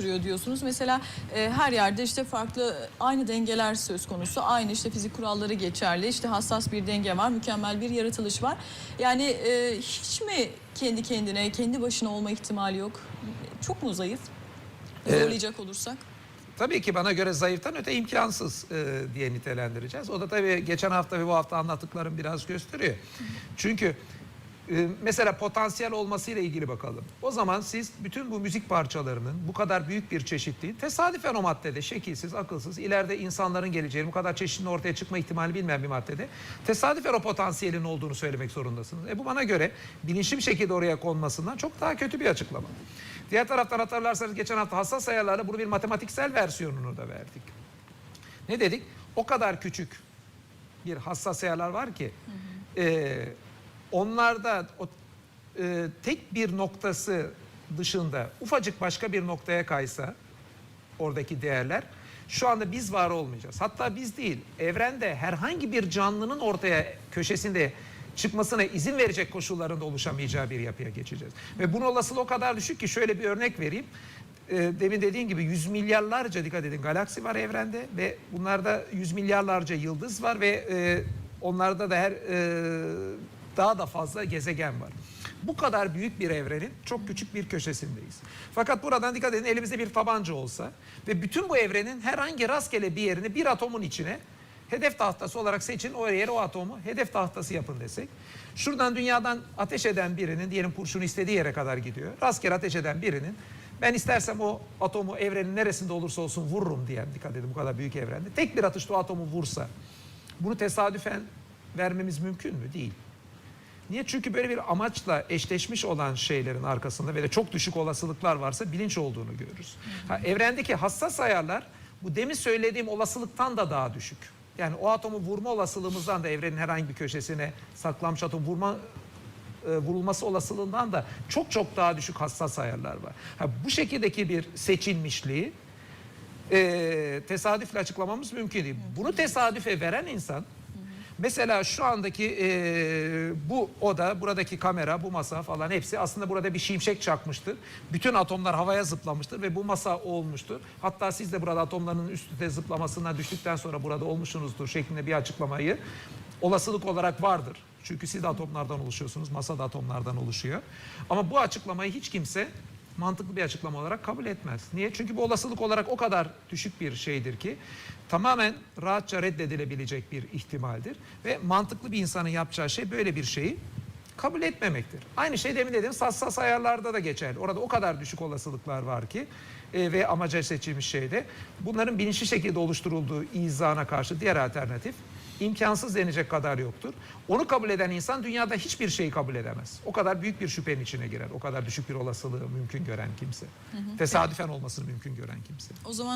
sürüyor diyorsunuz. Mesela e, her yerde işte farklı aynı dengeler söz konusu. Aynı işte fizik kuralları geçerli. İşte hassas bir denge var, mükemmel bir yaratılış var. Yani e, hiç mi kendi kendine, kendi başına olma ihtimali yok? Çok mu zayıf? Zorlayacak olursak. Tabii ki bana göre zayıftan öte imkansız e, diye nitelendireceğiz. O da tabii geçen hafta ve bu hafta anlattıklarım biraz gösteriyor. Çünkü e, mesela potansiyel olmasıyla ilgili bakalım. O zaman siz bütün bu müzik parçalarının bu kadar büyük bir çeşitliği tesadüfen o maddede şekilsiz, akılsız, ileride insanların geleceğini bu kadar çeşitli ortaya çıkma ihtimali bilmeyen bir maddede tesadüfen o potansiyelin olduğunu söylemek zorundasınız. E bu bana göre bilinçli bir şekilde oraya konmasından çok daha kötü bir açıklama. Diğer taraftan hatırlarsanız geçen hafta hassas ayarlarla bunu bir matematiksel versiyonunu da verdik. Ne dedik? O kadar küçük bir hassas ayarlar var ki e, onlarda o e, tek bir noktası dışında ufacık başka bir noktaya kaysa oradaki değerler şu anda biz var olmayacağız. Hatta biz değil, evrende herhangi bir canlının ortaya köşesinde çıkmasına izin verecek koşullarında oluşamayacağı bir yapıya geçeceğiz. Ve bunun olasılığı o kadar düşük ki şöyle bir örnek vereyim. Ee, demin dediğim gibi yüz milyarlarca dikkat edin galaksi var evrende ve bunlarda yüz milyarlarca yıldız var ve e, onlarda da her e, daha da fazla gezegen var. Bu kadar büyük bir evrenin çok küçük bir köşesindeyiz. Fakat buradan dikkat edin elimizde bir tabanca olsa ve bütün bu evrenin herhangi rastgele bir yerini bir atomun içine hedef tahtası olarak seçin o yere o atomu hedef tahtası yapın desek. Şuradan dünyadan ateş eden birinin diyelim kurşun istediği yere kadar gidiyor. Rastgele ateş eden birinin ben istersem o atomu evrenin neresinde olursa olsun vururum diyen dikkat edin bu kadar büyük evrende. Tek bir atışta o atomu vursa bunu tesadüfen vermemiz mümkün mü? Değil. Niye? Çünkü böyle bir amaçla eşleşmiş olan şeylerin arkasında ve de çok düşük olasılıklar varsa bilinç olduğunu görürüz. Ha, evrendeki hassas ayarlar bu demin söylediğim olasılıktan da daha düşük. Yani o atomu vurma olasılığımızdan da evrenin herhangi bir köşesine saklanmış atom vurma e, vurulması olasılığından da çok çok daha düşük hassas ayarlar var. Ha, bu şekildeki bir seçilmişliği e, tesadüfle açıklamamız mümkün değil. Bunu tesadüfe veren insan mesela şu andaki e, bu oda, buradaki kamera, bu masa falan hepsi aslında burada bir şimşek çakmıştır. Bütün atomlar havaya zıplamıştır ve bu masa olmuştur. Hatta siz de burada atomların üst üste zıplamasına düştükten sonra burada olmuşsunuzdur şeklinde bir açıklamayı olasılık olarak vardır. Çünkü siz de atomlardan oluşuyorsunuz, masa da atomlardan oluşuyor. Ama bu açıklamayı hiç kimse mantıklı bir açıklama olarak kabul etmez. Niye? Çünkü bu olasılık olarak o kadar düşük bir şeydir ki tamamen rahatça reddedilebilecek bir ihtimaldir. Ve mantıklı bir insanın yapacağı şey böyle bir şeyi kabul etmemektir. Aynı şey demin dediğim hassas ayarlarda da geçerli. Orada o kadar düşük olasılıklar var ki e, ve amaca seçilmiş şeyde bunların bilinçli şekilde oluşturulduğu izana karşı diğer alternatif imkansız denecek kadar yoktur. Onu kabul eden insan dünyada hiçbir şeyi kabul edemez. O kadar büyük bir şüphenin içine girer. O kadar düşük bir olasılığı mümkün gören kimse. Tesadüfen olmasını mümkün gören kimse. O zaman